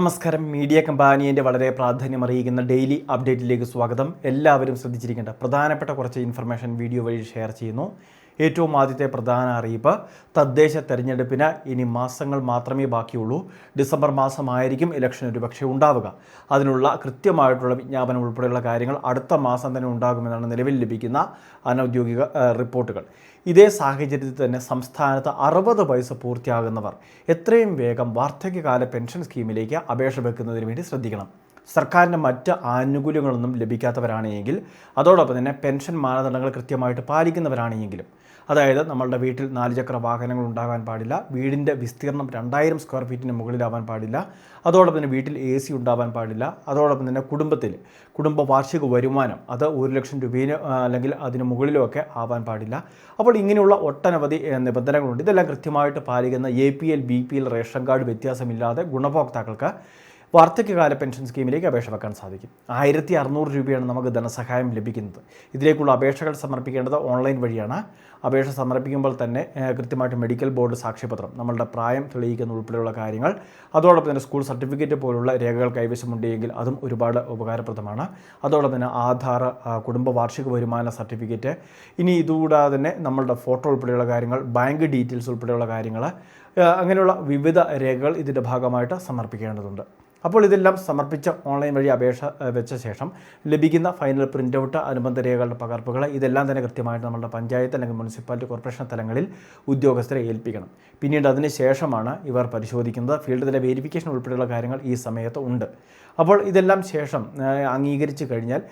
നമസ്കാരം. മീഡിയ കമ്പാനിയന്റെ വളരെ പ്രാധാന്യം അറിയിക്കുന്ന ഡെയിലി അപ്ഡേറ്റിലേക്ക് സ്വാഗതം. എല്ലാവരും ശ്രദ്ധിച്ചിരിക്കേണ്ട പ്രധാനപ്പെട്ട കുറച്ച് ഇൻഫർമേഷൻ വീഡിയോ വഴി ഷെയർ ചെയ്യുന്നു. ഏറ്റവും ആദ്യത്തെ പ്രധാന അറിയിപ്പ് തദ്ദേശ തെരഞ്ഞെടുപ്പിന് ഇനി മാസങ്ങൾ മാത്രമേ ബാക്കിയുള്ളൂ. ഡിസംബർ മാസമായിരിക്കും ഇലക്ഷൻ ഒരുപക്ഷെ ഉണ്ടാവുക. അതിനുള്ള കൃത്യമായിട്ടുള്ള വിജ്ഞാപനം ഉൾപ്പെടെയുള്ള കാര്യങ്ങൾ അടുത്ത മാസം തന്നെ ഉണ്ടാകുമെന്നാണ് നിലവിൽ ലഭിക്കുന്ന അനൗദ്യോഗിക റിപ്പോർട്ടുകൾ. ഇതേ സാഹചര്യത്തിൽ തന്നെ സംസ്ഥാനത്ത് അറുപത് വയസ്സ് പൂർത്തിയാകുന്നവർ എത്രയും വേഗം വാർദ്ധക്യകാല പെൻഷൻ സ്കീമിലേക്ക് അപേക്ഷ വെക്കുന്നതിന് വേണ്ടി ശ്രദ്ധിക്കണം. സർക്കാരിന്റെ മറ്റ് ആനുകൂല്യങ്ങളൊന്നും ലഭിക്കാത്തവരാണെങ്കിൽ അതോടൊപ്പം തന്നെ പെൻഷൻ മാനദണ്ഡങ്ങൾ കൃത്യമായിട്ട് പാലിക്കുന്നവരാണെങ്കിലും അതായത് നമ്മളുടെ വീട്ടിൽ നാല് ചക്ര വാഹനങ്ങൾ ഉണ്ടാകാൻ പാടില്ല വീടിന്റെ വിസ്തീർണം രണ്ടായിരം സ്ക്വയർ ഫീറ്റിന് മുകളിലാവാൻ പാടില്ല അതോടൊപ്പം തന്നെ വീട്ടിൽ എ സി ഉണ്ടാവാൻ പാടില്ല അതോടൊപ്പം തന്നെ കുടുംബത്തിൽ കുടുംബ വാർഷിക വരുമാനം അത് ഒരു ലക്ഷം രൂപയിന് അല്ലെങ്കിൽ അതിന് മുകളിലുമൊക്കെ ആവാൻ പാടില്ല. അപ്പോൾ ഇങ്ങനെയുള്ള ഒട്ടനവധി നിബന്ധനകളുണ്ട്. ഇതെല്ലാം കൃത്യമായിട്ട് പാലിക്കുന്ന A P L B P L ration card വ്യത്യാസമില്ലാതെ ഗുണഭോക്താക്കൾക്ക് വാർദ്ധക്യകാല പെൻഷൻ സ്കീമിലേക്ക് അപേക്ഷ വെക്കാൻ സാധിക്കും. ആയിരത്തി അറുന്നൂറ് രൂപയാണ് നമുക്ക് ധനസഹായം ലഭിക്കുന്നത്. ഇതിലേക്കുള്ള അപേക്ഷകൾ സമർപ്പിക്കേണ്ടത് ഓൺലൈൻ വഴിയാണ്. അപേക്ഷ സമർപ്പിക്കുമ്പോൾ തന്നെ കൃത്യമായിട്ട് മെഡിക്കൽ ബോർഡ് സാക്ഷ്യപത്രം നമ്മളുടെ പ്രായം തെളിയിക്കുന്ന ഉൾപ്പെടെയുള്ള കാര്യങ്ങൾ അതോടൊപ്പം തന്നെ സ്കൂൾ സർട്ടിഫിക്കറ്റ് പോലുള്ള രേഖകൾ കൈവശമുണ്ടെങ്കിൽ അതും ഒരുപാട് ഉപകാരപ്രദമാണ്. അതോടൊപ്പം തന്നെ ആധാർ കുടുംബ വാർഷിക വരുമാന സർട്ടിഫിക്കറ്റ് ഇനി ഇതുകൂടാതെ തന്നെ നമ്മളുടെ ഫോട്ടോ ഉൾപ്പെടെയുള്ള കാര്യങ്ങൾ ബാങ്ക് ഡീറ്റെയിൽസ് ഉൾപ്പെടെയുള്ള കാര്യങ്ങൾ അങ്ങനെയുള്ള വിവിധ രേഖകൾ ഇതിന്റെ ഭാഗമായിട്ട് സമർപ്പിക്കേണ്ടതുണ്ട്. അപ്പോൾ ഇതെല്ലാം സമർപ്പിച്ച ഓൺലൈൻ വഴി അപേക്ഷ വെച്ച ശേഷം ലഭിക്കുന്ന ഫൈനൽ പ്രിന്റ് ഔട്ട് അനുബന്ധ രേഖകളുടെ പകർപ്പുകൾ ഇതെല്ലാം തന്നെ കൃത്യമായിട്ട് നമ്മുടെ പഞ്ചായത്ത് അല്ലെങ്കിൽ മുനിസിപ്പാലിറ്റി കോർപ്പറേഷൻ തലങ്ങളിൽ ഉദ്യോഗസ്ഥരെ ഏൽപ്പിക്കണം. പിന്നീട് അതിന് ശേഷമാണ് ഇവർ പരിശോധിക്കുന്നത്. ഫീൽഡ് തല വേരിഫിക്കേഷൻ ഉൾപ്പെടെയുള്ള കാര്യങ്ങൾ ഈ സമയത്ത് ഉണ്ട്. അപ്പോൾ ഇതെല്ലാം ശേഷം അംഗീകരിച്ച് കഴിഞ്ഞാൽ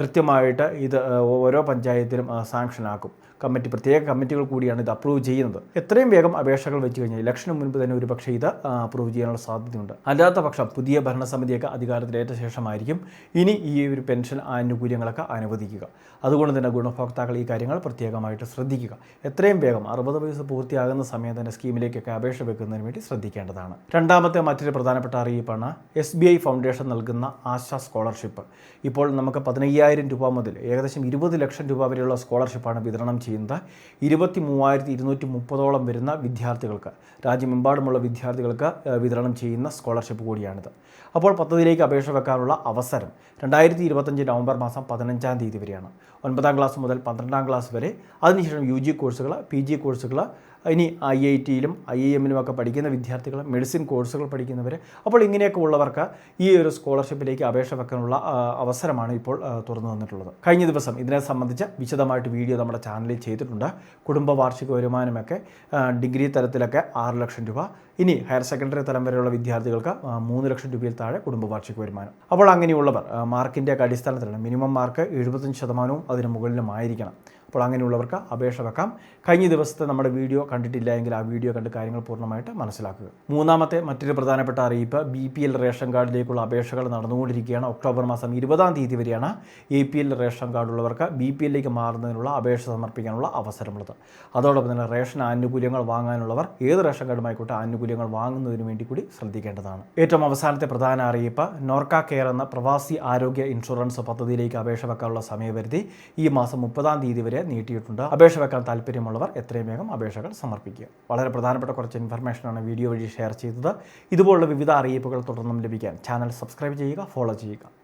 കൃത്യമായിട്ട് ഇത് ഓരോ പഞ്ചായത്തിലും സാങ്ഷൻ ആക്കും. കമ്മിറ്റി പ്രത്യേക കമ്മിറ്റികൾ കൂടിയാണ് ഇത് അപ്രൂവ് ചെയ്യുന്നത്. എത്രയും വേഗം അപേക്ഷകൾ വെച്ച് കഴിഞ്ഞാൽ ഇലക്ഷന് മുൻപ് തന്നെ ഒരു പക്ഷേ ഇത് അപ്രൂവ് ചെയ്യാനുള്ള സാധ്യതയുണ്ട്. അല്ലാത്ത പക്ഷം പുതിയ ഭരണസമിതിയൊക്കെ അധികാരത്തിലേറ്റ ശേഷമായിരിക്കും ഇനി ഈ ഒരു പെൻഷൻ ആനുകൂല്യങ്ങളൊക്കെ അനുവദിക്കുക. അതുകൊണ്ട് തന്നെ ഗുണഭോക്താക്കൾ ഈ കാര്യങ്ങൾ പ്രത്യേകമായിട്ട് ശ്രദ്ധിക്കുക. എത്രയും വേഗം അറുപത് വയസ്സ് പൂർത്തിയാകുന്ന സമയം തന്നെ സ്കീമിലേക്കൊക്കെ അപേക്ഷ വെക്കുന്നതിന് വേണ്ടി ശ്രദ്ധിക്കേണ്ടതാണ്. രണ്ടാമത്തെ മറ്റൊരു പ്രധാനപ്പെട്ട അറിയിപ്പാണ് എസ് ബി ഐ ഫൗണ്ടേഷൻ നൽകുന്ന ആശ സ്കോളർഷിപ്പ്. ഇപ്പോൾ നമുക്ക് പതിനയ്യായിരം രൂപ മുതൽ ഏകദേശം ഇരുപത് ലക്ഷം രൂപ വരെയുള്ള സ്കോളർഷിപ്പാണ് വിതരണം ചെയ്യുന്നത് ഇരുപത്തി മൂവായിരത്തി ഇരുന്നൂറ്റി മുപ്പതോളം വരുന്ന വിദ്യാർത്ഥികൾക്ക് രാജ്യമെമ്പാടുമുള്ള വിദ്യാർത്ഥികൾക്ക് വിതരണം ചെയ്യുന്ന സ്കോളർഷിപ്പ് കൂടിയാണിത്. അപ്പോൾ പദ്ധതിയിലേക്ക് അപേക്ഷ വെക്കാനുള്ള അവസരം രണ്ടായിരത്തി ഇരുപത്തഞ്ച് നവംബർ മാസം പതിനഞ്ചാം തീയതി വരെയാണ്. ഒൻപതാം ക്ലാസ് മുതൽ പന്ത്രണ്ടാം ക്ലാസ് വരെ. അതിനുശേഷം യു ജി കോഴ്സുകൾ പി ജി കോഴ്സുകൾ ഇനി ഐ ഐ ടിയിലും ഐ ഐ എമ്മിലും ഒക്കെ പഠിക്കുന്ന വിദ്യാർത്ഥികൾ മെഡിസിൻ കോഴ്സുകൾ പഠിക്കുന്നവർ അപ്പോൾ ഇങ്ങനെയൊക്കെ ഉള്ളവർക്ക് ഈ ഒരു സ്കോളർഷിപ്പിലേക്ക് അപേക്ഷ വെക്കാനുള്ള അവസരമാണ് ഇപ്പോൾ തുറന്നു തന്നിട്ടുള്ളത്. കഴിഞ്ഞ ദിവസം ഇതിനെ സംബന്ധിച്ച് വിശദമായിട്ട് വീഡിയോ നമ്മുടെ ചാനലിൽ ചെയ്തിട്ടുണ്ട്. കുടുംബ വാർഷിക വരുമാനമൊക്കെ ഡിഗ്രി തലത്തിലൊക്കെ ആറ് ലക്ഷം രൂപ. ഇനി ഹയർ സെക്കൻഡറി തലം വരെയുള്ള വിദ്യാർത്ഥികൾക്ക് മൂന്ന് ലക്ഷം രൂപയിൽ താഴെ കുടുംബ വാർഷിക വരുമാനം. അപ്പോൾ അങ്ങനെയുള്ളവർ മാർക്കിന്റെ അടിസ്ഥാനത്തിലാണ് മിനിമം മാർക്ക് എഴുപത്തഞ്ച് ശതമാനവും അതിന് മുകളിലുമായിരിക്കണം. അപ്പോൾ അങ്ങനെയുള്ളവർക്ക് അപേക്ഷ വെക്കാം. കഴിഞ്ഞ ദിവസത്തെ നമ്മുടെ വീഡിയോ കണ്ടിട്ടില്ല എങ്കിൽ ആ വീഡിയോ കണ്ട് കാര്യങ്ങൾ പൂർണമായിട്ട് മനസ്സിലാക്കുക. മൂന്നാമത്തെ മറ്റൊരു പ്രധാനപ്പെട്ട അറിയിപ്പ് ബി പി എൽ റേഷൻ കാർഡിലേക്കുള്ള അപേക്ഷകൾ നടന്നുകൊണ്ടിരിക്കുകയാണ്. ഒക്ടോബർ മാസം ഇരുപതാം തീയതി വരെയാണ് എ പി എൽ റേഷൻ കാർഡുള്ളവർക്ക് ബി പി എല്ലിലേക്ക് മാറുന്നതിനുള്ള അപേക്ഷ സമർപ്പിക്കാനുള്ള അവസരമുള്ളത്. അതോടൊപ്പം തന്നെ റേഷൻ ആനുകൂല്യങ്ങൾ വാങ്ങാനുള്ളവർ ഏത് റേഷൻ കാർഡുമായിക്കോട്ടെ ആനുകൂല്യങ്ങൾ വാങ്ങുന്നതിന് വേണ്ടി കൂടി ശ്രദ്ധിക്കേണ്ടതാണ്. ഏറ്റവും അവസാനത്തെ പ്രധാന അറിയിപ്പ് നോർക്ക കെയർ എന്ന പ്രവാസി ആരോഗ്യ ഇൻഷുറൻസ് പദ്ധതിയിലേക്ക് അപേക്ഷ വെക്കാനുള്ള സമയപരിധി ഈ മാസം മുപ്പതാം തീയതി വരെ നീട്ടിയിട്ടുണ്ട്. അപേക്ഷ വെക്കാൻ താല്പര്യമുള്ളവർ എത്രയും വേഗം അപേക്ഷകൾ സമർപ്പിക്കുക. വളരെ പ്രധാനപ്പെട്ട കുറച്ച് ഇൻഫർമേഷനാണ് വീഡിയോ വഴി ഷെയർ ചെയ്തത്. ഇതുപോലുള്ള വിവിധ അറിയിപ്പുകൾ തുടർന്നും ലഭിക്കാൻ ചാനൽ സബ്സ്ക്രൈബ് ചെയ്യുക ഫോളോ ചെയ്യുക.